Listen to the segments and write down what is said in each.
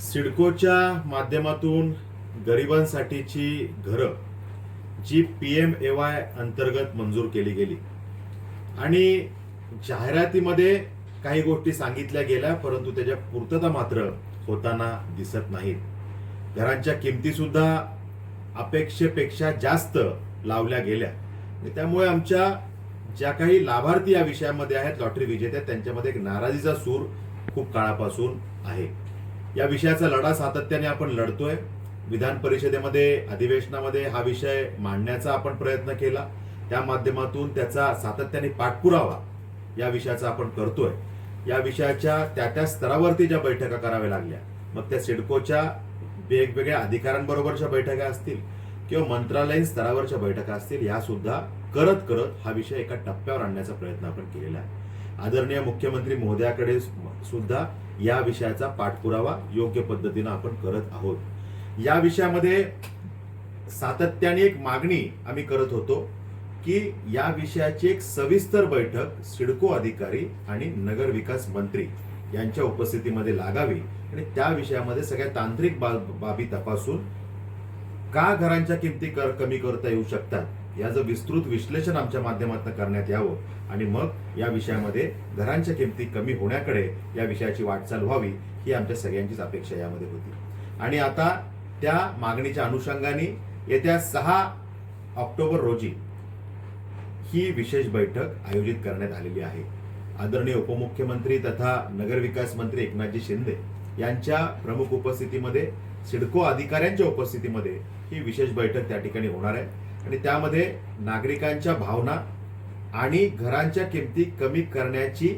सिडकोच्या माध्यमातून गरिबांसाठीची घरं जी पी एम ए वाय अंतर्गत मंजूर केली गेली. आणि जाहिरातीमध्ये काही गोष्टी सांगितल्या गेल्या परंतु त्याच्या पूर्तता मात्र होताना दिसत नाहीत घरांच्या किमतीसुद्धा अपेक्षेपेक्षा जास्त लावल्या गेल्या. त्यामुळे आमच्या ज्या काही लाभार्थी या विषयामध्ये आहेत लॉटरी विजेत्या त्यांच्यामध्ये एक नाराजीचा सूर खूप काळापासून आहे. या विषयाचा लढा सातत्याने आपण लढतोय. विधान परिषदेमध्ये अधिवेशनामध्ये हा विषय मांडण्याचा आपण प्रयत्न केला. त्या माध्यमातून त्याचा सातत्याने पाठपुरावा या विषयाचा आपण करतोय. या विषयाच्या त्या त्या स्तरावरती ज्या बैठका कराव्या लागल्या मग त्या सिडकोच्या वेगवेगळ्या अधिकाऱ्यांबरोबरच्या बैठका असतील किंवा मंत्रालयीन स्तरावरच्या बैठका असतील या सुद्धा करत करत हा विषय एका टप्प्यावर आणण्याचा प्रयत्न आपण केलेला आहे. आदरणीय मुख्यमंत्री महोदयाकडे सुद्धा या विषयाचा पाठपुरावा योग्य पद्धतीनं आपण करत आहोत. या विषयामध्ये सातत्याने एक मागणी आम्ही करत होतो की या विषयाची एक सविस्तर बैठक सिडको अधिकारी आणि नगर विकास मंत्री यांच्या उपस्थितीमध्ये लागावी आणि त्या विषयामध्ये सगळ्या तांत्रिक बाबी तपासून का घरांच्या किमती कर कमी करता येऊ शकतात याचं विस्तृत विश्लेषण आमच्या माध्यमातून करण्यात यावं. आणि मग या विषयामध्ये घरांच्या किमती कमी होण्याकडे या विषयाची वाटचाल व्हावी ही आमच्या सगळ्यांचीच अपेक्षा यामध्ये होती. आणि आता त्या मागणीच्या अनुषंगाने येत्या सहा ऑक्टोबर रोजी ही विशेष बैठक आयोजित करण्यात आलेली आहे. आदरणीय उपमुख्यमंत्री तथा नगरविकास मंत्री एकनाथजी शिंदे यांच्या प्रमुख उपस्थितीमध्ये सिडको अधिकाऱ्यांच्या उपस्थितीमध्ये ही विशेष बैठक त्या ठिकाणी होणार आहे. आणि त्यामध्ये नागरिकांच्या भावना आणि घरांच्या किमती कमी करण्याची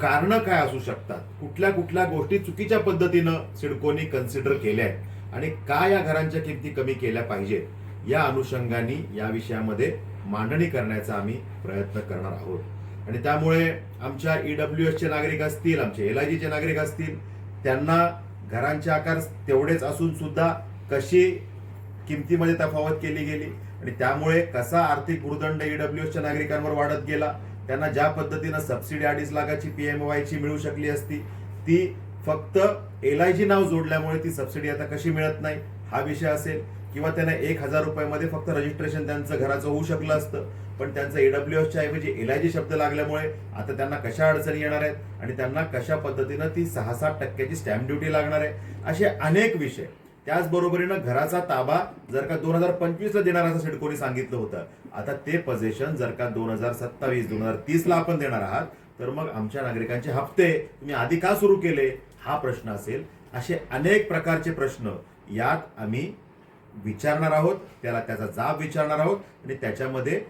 कारणं काय असू शकतात? कुठल्या कुठल्या गोष्टी चुकीच्या पद्धतीनं सिडकोनी कन्सिडर केल्या आहेत आणि का या घरांच्या किमती कमी केल्या पाहिजेत? या अनुषंगाने या विषयामध्ये मांडणी करण्याचा आम्ही प्रयत्न करणार आहोत. आणि त्यामुळे आमच्या ईडब्ल्यू एसचे नागरिक असतील आमचे एल आय जीचे नागरिक असतील त्यांना घरांचे आकार तेवढेच असून सुद्धा कशी किमतीमध्ये तफावत केली गेली. आणि त्यामुळे कसा आर्थिक भूर्दंड ईडब्ल्यूएसच्या नागरिकांवर वाढत गेला त्यांना ज्या पद्धतीनं सबसिडी अडीच लाखाची पीएमवाय ची मिळू शकली असती ती फक्त एल आय जी नाव जोडल्यामुळे ती सबसिडी आता कशी मिळत नाही हा विषय असेल. किंवा त्यांना एक हजार रुपयामध्ये फक्त रजिस्ट्रेशन त्यांचं घराचं होऊ शकलं असतं. पण त्यांचं ईडब्ल्यू च्या ऐवजी एल आय जी शब्द लागल्यामुळे आता त्यांना कशा अडचणी येणार आहेत? आणि त्यांना कशा पद्धतीनं ती सहा सात टक्क्याची स्टॅम्प ड्युटी लागणार आहे? असे अनेक विषय. त्याचबरोबरीनं घराचा ताबा जर का दोन हजार पंचवीसला देणार असं सिडकोनी सांगितलं होतं आता ते पजेशन जर का दोन हजार सत्तावीस दोन हजार तीसला आपण देणार आहात तर मग आमच्या नागरिकांचे हप्ते तुम्ही आधी का सुरू केले हा प्रश्न असेल. असे अनेक प्रकारचे प्रश्न यात आम्ही विचारणार आहोत त्याला त्याचा जाब विचारणार आहोत आणि त्याच्यामध्ये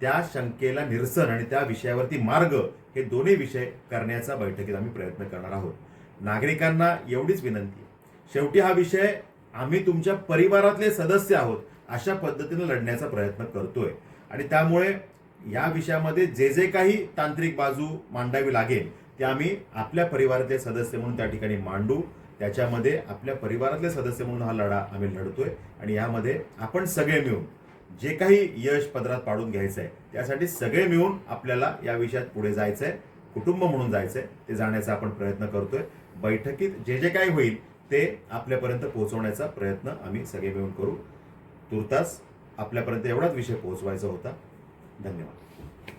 त्या शंकेला निरसन आणि त्या विषयावरती मार्ग हे दोन्ही विषय करण्याचा बैठकीत आम्ही प्रयत्न करणार आहोत. नागरिकांना एवढीच विनंती शेवटी हा विषय आम्ही तुमच्या परिवारातले सदस्य आहोत अशा पद्धतीनं लढण्याचा प्रयत्न करतोय. आणि त्यामुळे या विषयामध्ये जे जे काही तांत्रिक बाजू मांडावी लागेल ते आम्ही आपल्या परिवारातले सदस्य म्हणून त्या ठिकाणी मांडू. त्याच्यामध्ये आपल्या परिवारातले सदस्य म्हणून हा लढा आम्ही लढतोय. आणि यामध्ये आपण सगळे मिळून जे काही यश पदरात पाडून घ्यायचं आहे त्यासाठी सगळे मिळून आपल्याला या विषयात पुढे जायचं आहे कुटुंब म्हणून जायचं आहे ते जाण्याचा आपण प्रयत्न करतोय. बैठकीत जे जे काही होईल ते आपल्यापर्यंत पोहोचवण्याचा प्रयत्न आम्ही सगळे मिळून करू. तुर्तास आपल्यापर्यंत एवढाच विषय पोहोचवायचा होता. धन्यवाद.